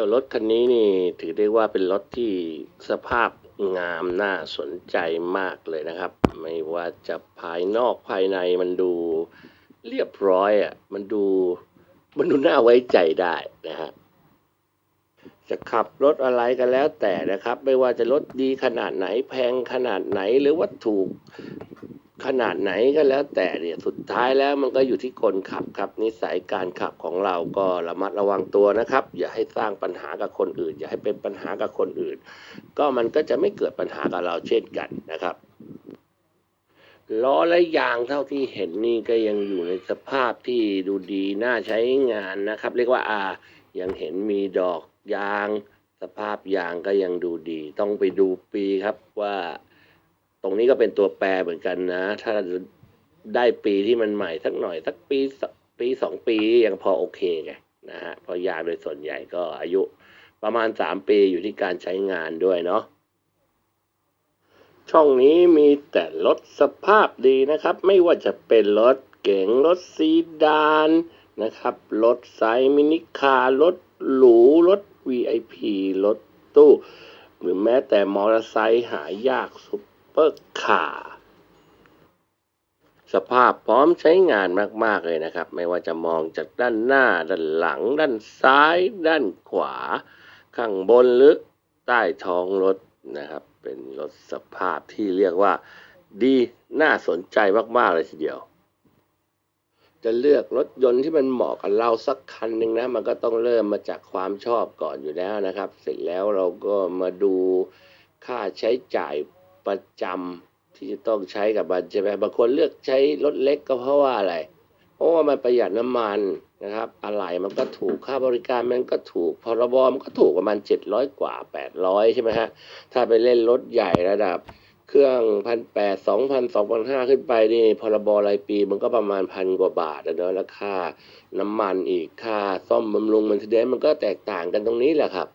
จ้ารถคันนี้นี่ถือได้ว่าเป็นรถที่สภาพงามน่าสนใจมากเลยนะครับ ไม่ว่าจะภายนอกภายในมันดูเรียบร้อยอะมันดูมันดูน่าไว้ใจได้นะฮะจะขับรถอะไรกันแล้วแต่นะครับ ไม่ว่าจะรถดีขนาดไหนแพงขนาดไหนหรือว่าถูก ขนาดไหนก็แล้วแต่เนี่ยสุดท้ายแล้วมันก็อยู่ที่คนขับครับนิสัยการขับของเราก็ระมัดระวังตัวนะครับ อย่าให้สร้างปัญหากับคนอื่น อย่าให้เป็นปัญหากับคนอื่น ก็มันก็จะไม่เกิดปัญหากับเราเช่นกันนะครับล้อและยางเท่าที่เห็นนี่ก็ยังอยู่ในสภาพที่ดูดีน่าใช้งานนะครับ เรียกว่าอายังเห็นมีดอกยาง สภาพยางก็ยังดูดี ต้องไปดูปีครับว่า ตรงนี้ก็เป็นตัวแปรเหมือนกันนะ ถ้าได้ปีที่มันใหม่สักหน่อย สักปีปีสองปียังพอโอเคไงนะฮะเพราะยาโดยส่วนใหญ่ก็อายุประมาณสามปีอยู่ที่การใช้งานด้วยเนาะช่องนี้มีแต่รถสภาพดีนะครับ ไม่ว่าจะเป็นรถเก๋งรถซีดานนะครับรถไซมินิคาร์รถหรูรถ VIP รถตู้ หรือแม้แต่มอเตอร์ไซค์หายากซุป ปอร์คาร์สภาพพร้อมใช้งานมาก ๆ เลยนะครับ ไม่ว่าจะมองจากด้านหน้า ด้านหลัง ด้านซ้าย ด้านขวา ข้างบนหรือใต้ท้องรถนะครับ เป็นรถสภาพที่เรียกว่า ดีน่าสนใจมาก ๆ เลยทีเดียว จะเลือกรถยนต์ที่มันเหมาะกับเราสักคันหนึ่งนะ มันก็ต้องเริ่มมาจากความชอบก่อนอยู่แล้วนะครับ เสร็จแล้วเราก็มาดูค่าใช้จ่าย ประจำที่จะต้องใช้กับมันใช่ไหมบางคนเลือกใช้รถเล็กก็เพราะว่าอะไร เพราะว่ามันประหยัดน้ำมันนะครับ อะไหล่มันก็ถูกค่าบริการมันก็ถูกพรบมันก็ถูกประมาณเจ็ดร้อยกว่าแปดร้อยใช่ไหมฮะถ้าไปเล่นรถใหญ่ระดับ เครื่องพันแปดสองพันสองพันห้าขึ้นไปนี่พรบรายปีมันก็ประมาณพันกว่าบาทอะเนอะแล้วค่าน้ำมันอีกค่าซ่อมบำรุงมันเดนมันก็แตกต่างกันตรงนี้แหละครับ